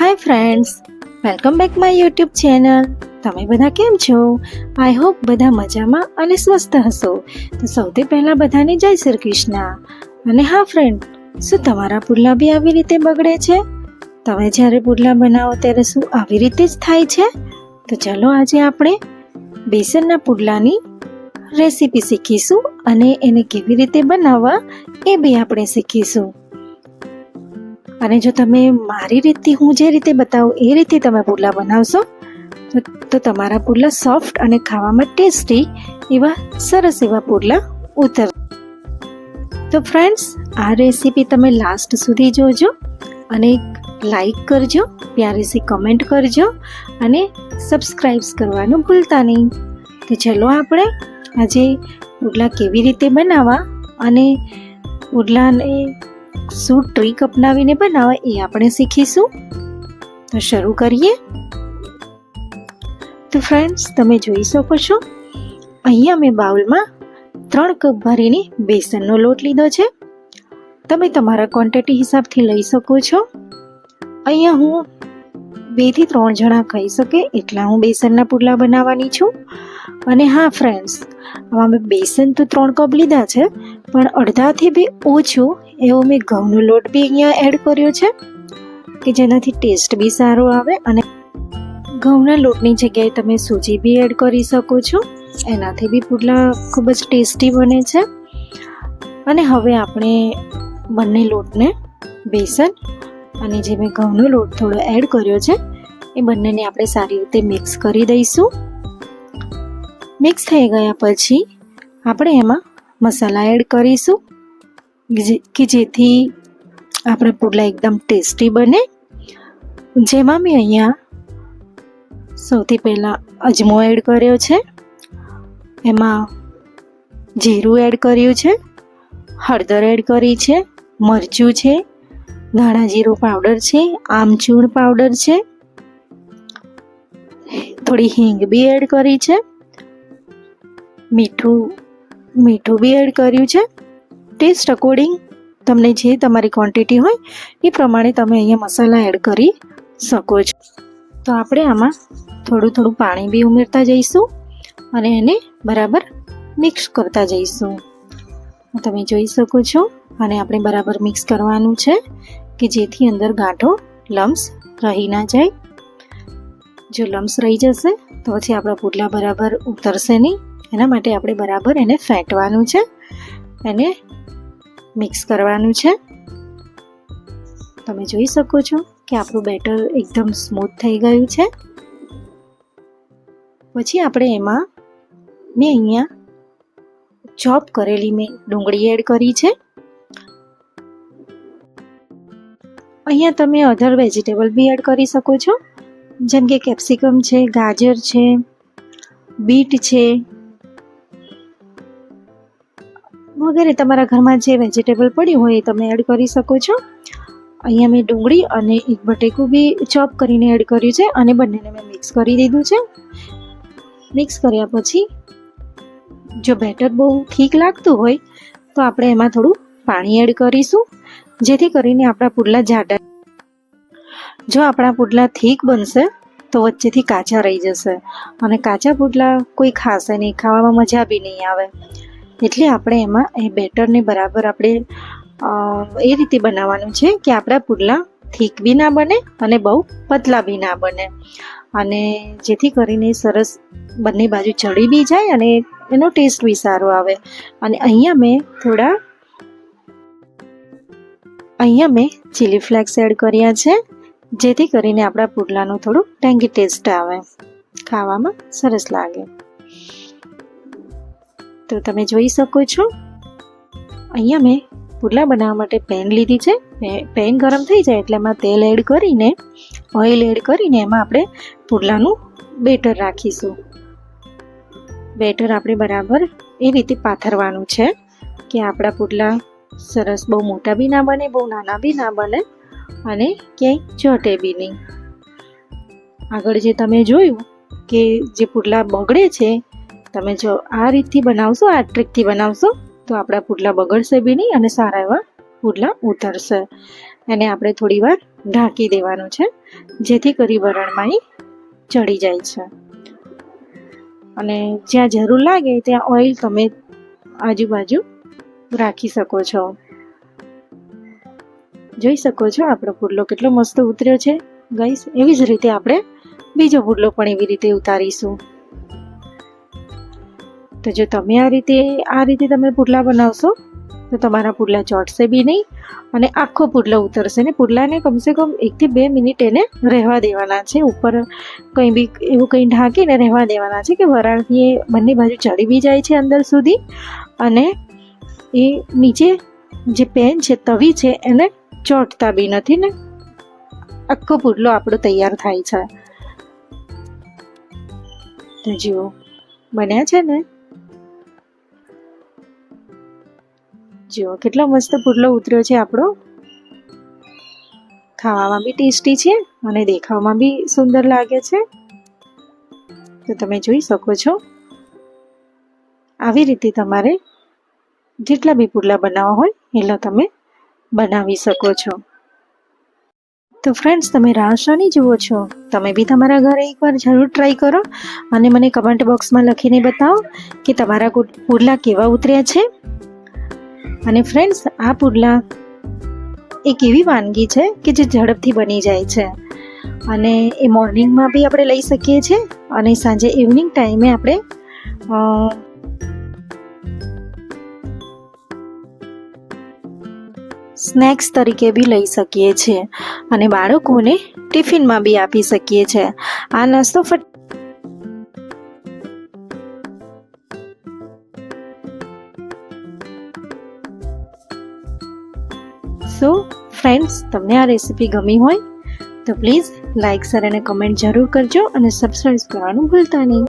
Hi friends welcome back my YouTube channel તમે બધા કેમ છો? આઈ હોપ બધા મજામાં અને સ્વસ્થ હશો. તો સૌથી પહેલાં બધાને જય શ્રી કૃષ્ણ. અને હા ફ્રેન્ડ શું તમારા પુડલા બી આવી રીતે બગડે છે? તમે જ્યારે પુડલા બનાવો ત્યારે શું આવી રીતે જ થાય છે? તો ચલો આજે આપણે બેસનના પુડલાની રેસીપી શીખીશું અને એને કેવી રીતે બનાવવા એ બી આપણે શીખીશું. અને જો તમે મારી રીતથી હું જે રીતે બતાવું, એ રીતે તમે પુડલા બનાવશો, તો તમારા પુડલા સોફ્ટ અને ખાવામાં ટેસ્ટી એવા સરસ એવા પુડલા ઉતર. તો ફ્રેન્ડ્સ આ રેસીપી તમે લાસ્ટ સુધી જોજો અને લાઈક કરજો, પ્યારી સી કમેન્ટ કરજો અને સબસ્ક્રાઈબ્સ કરવાનું ભૂલતા નહીં. તો ચલો આપણે આજે પુડલા કેવી રીતે બનાવવા અને પુડલાને શું ટ્રીક અપનાવીને બનાવે એ આપણે શીખીશું? તો શરૂ કરીએ. તો ફ્રેન્ડ્સ તમે જોઈ શકો છો, અહીંયા મેં બાઉલમાં ત્રણ કપ ભરીને બેસનનો લોટ લીધો છે. તમે તમારા ક્વોન્ટિટી હિસાબથી લઈ શકો છો. અહીંયા હું બેથી ત્રણ જણા ખાઈ શકે એટલા હું બેસનના પુડલા બનાવવાની છું. અને હા ફ્રેન્ડ્સ આમાં મેં બેસન તો ત્રણ કપ લીધા છે, પણ અડધાથી બી ઓછું એવો મેં ઘઉંનો લોટ બી અહીંયા એડ કર્યો છે કે જેનાથી ટેસ્ટ બી સારો આવે અને ઘઉંના લોટની જગ્યાએ તમે સૂજી બી એડ કરી શકો છો. એનાથી બી પુડલા ખૂબ જ ટેસ્ટી બને છે. અને હવે આપણે બંને લોટને બેસન અને જે મેં ઘઉંનો લોટ થોડો એડ કર્યો છે એ બંનેને આપણે સારી રીતે મિક્સ કરી દઈશું. મિક્સ થઈ ગયા પછી આપણે એમાં મસાલા એડ કરીશું. કે જેથી આપણા પુડલા એકદમ ટેસ્ટી બને. જેમાં મેં અહીંયા સૌથી પહેલાં અજમો એડ કર્યો છે. એમાં જીરું એડ કર્યું છે. હળદર એડ કરી છે. મરચું છે. ધાણા જીરું પાવડર છે. આમચૂર પાવડર છે. થોડી હિંગ બી એડ કરી છે. મીઠું મીઠું બી એડ કર્યું છે. ટેસ્ટ અકોર્ડિંગ તમને જે તમારી ક્વોન્ટિટી હોય, એ પ્રમાણે તમે અહીંયા મસાલા એડ કરી શકો છો. તો આપણે આમાં થોડું થોડું પાણી બી ઉમેરતા જઈશું અને એને બરાબર મિક્સ કરતા જઈશું. તમે જોઈ શકો છો અને આપણે બરાબર મિક્સ કરવાનું છે કે જેથી અંદર ગાંઠો લમ્સ રહી ના જાય. જો લમ્સ રહી જશે, તો પછી આપણા પુડલા બરાબર ઉતરશે નહીં. એના માટે આપણે બરાબર એને ફેંટવાનું છે. એને મિક્સ કરવાનું છે. તમે જોઈ શકો છો કે આપણું બેટર એકદમ સ્મૂથ થઈ ગયું છે. પછી આપણે એમાં મેં અહીંયા ચોપ કરેલી મેં ડુંગળી એડ કરી છે. અહીંયા તમે અધર વેજીટેબલ બી એડ કરી શકો છો. જેમ કે કેપ્સિકમ છે, ગાજર છે, બીટ છે વગેરે તમારા ઘરમાં જે વેજીટેબલ પડ્યું હોય એ તમે એડ કરી શકો છો. અહીંયા મેં ડુંગળી અને એક બટેકું બી ચોપ કરીને એડ કર્યું છે અને બંનેને મેં મિક્સ કરી દીધું છે. મિક્સ કર્યા પછી જો બેટર બહુ ઠીક લાગતું હોય તો આપણે એમાં થોડું પાણી એડ કરીશું. જેથી કરીને આપણા પુડલા જાડા જો આપણા પુડલા ઠીક બનશે તો વચ્ચેથી કાચા રહી જશે. અને કાચા પુડલા કોઈ ખાશે નહીં, ખાવામાં મજા બી નહીં આવે. એટલે આપણે એમાં એ બેટરને બરાબર આપણે એ રીતે બનાવવાનું છે કે આપણા પુડલા થીક બી ના બને અને બહુ પતલા બી ના બને. અને જેથી કરીને સરસ બંને બાજુ ચડી બી જાય અને એનો ટેસ્ટ બી સારો આવે. અને અહીંયા મેં થોડા, અહીંયા મેં ચીલી ફ્લેક્સ એડ કર્યા છે, જેથી કરીને આપણા પુડલાનું થોડું ટેંગી ટેસ્ટ આવે. ખાવામાં સરસ લાગે. તો તમે જોઈ શકો છો. અહીંયા મેં પુડલા બનાવવા માટે પેન લીધી છે. પેન ગરમ થઈ જાય એટલે એમાં તેલ એડ કરીને, ઓઇલ એડ કરીને એમાં આપણે પુડલાનું બેટર રાખીશું. બેટર આપણે બરાબર એ રીતે પાથરવાનું છે કે આપણા પુડલા સરસ બહુ મોટા બી ના બને, બહુ નાના બી ના બને અને ક્યાંય ચોટે બી નહીં. આગળ જે તમે જોયું કે જે પુડલા બગડે છે તમે જો આ રીતથી બનાવશો, આ ટ્રીકથી બનાવશો, તો આપણા પુડલા બગડશે બી નહીં અને સારા એવા પુડલા ઉતરશે. એને આપણે થોડી વાર ઢાંકી દેવાનું છે, જેથી કરી વરણમાં એ ચડી જાય છે. અને જ્યાં જરૂર લાગે ત્યાં ઓઇલ તમે આજુબાજુ રાખી શકો છો. જોઈ શકો છો આપણો પુડલો કેટલો મસ્ત ઉતર્યો છે. ગઈશ એવી જ રીતે આપણે બીજો પુડલો પણ એવી રીતે ઉતારીશું. તો જો તમે આ રીતે આ રીતે તમે પુડલા બનાવશો, તો તમારા પુડલા ચોટશે બી નહીં અને આખો પુડલો ઉતરશે ને. પુડલાને કમસે કમ એકથી બે મિનિટ એને રહેવા દેવાના છે. ઉપર કંઈ બી એવું કંઈ ઢાંકીને રહેવા દેવાના છે કે વરાળથી એ બંને બાજુ ચડી બી જાય છે અંદર સુધી અને એ નીચે જે પેન છે, તવી છે, એને ચોંટતા બી નથી ને. આખો પુડલો આપણો તૈયાર થાય છે. તો બન્યા છે ને? જુઓ, કેટલો મસ્ત પુડલો ઉતર્યો છે આપણો. ખાવામાં બી ટેસ્ટી છે અને દેખાવામાં બી સુંદર લાગે છે. તો તમે જોઈ શકો છો. આવી રીતે તમારે જેટલા બી પુડલા બનાવવા હોય એટલા તમે બનાવી શકો છો. તો ફ્રેન્ડ્સ તમે રાહ જુઓ છો. તમે બી તમારા ઘરે એકવાર જરૂર ટ્રાય કરો અને મને કમેન્ટ બોક્સમાં લખીને બતાવો કે તમારા પુડલા કેવા ઉતર્યા છે. અને ફ્રેન્ડ્સ આ પુડલા એક એવી વાનગી છે કે જે ઝડપથી બની જાય છે. અને એ મોર્નિંગમાં બી આપણે લઈ શકીએ છીએ અને સાંજે ઇવનિંગ ટાઈમે આપણે સ્નેક્સ તરીકે બી લઈ શકીએ છીએ. અને બાળકોને ટિફિનમાં બી આપી શકીએ છીએ. આ નાસ્તો ફટ સો ફ્રેન્ડ્સ તમને આ રેસીપી ગમી હોય, તો પ્લીઝ લાઇક શેર અને કમેન્ટ જરૂર કરજો અને સબસ્ક્રાઈબ કરવાનું ભૂલતા નહીં.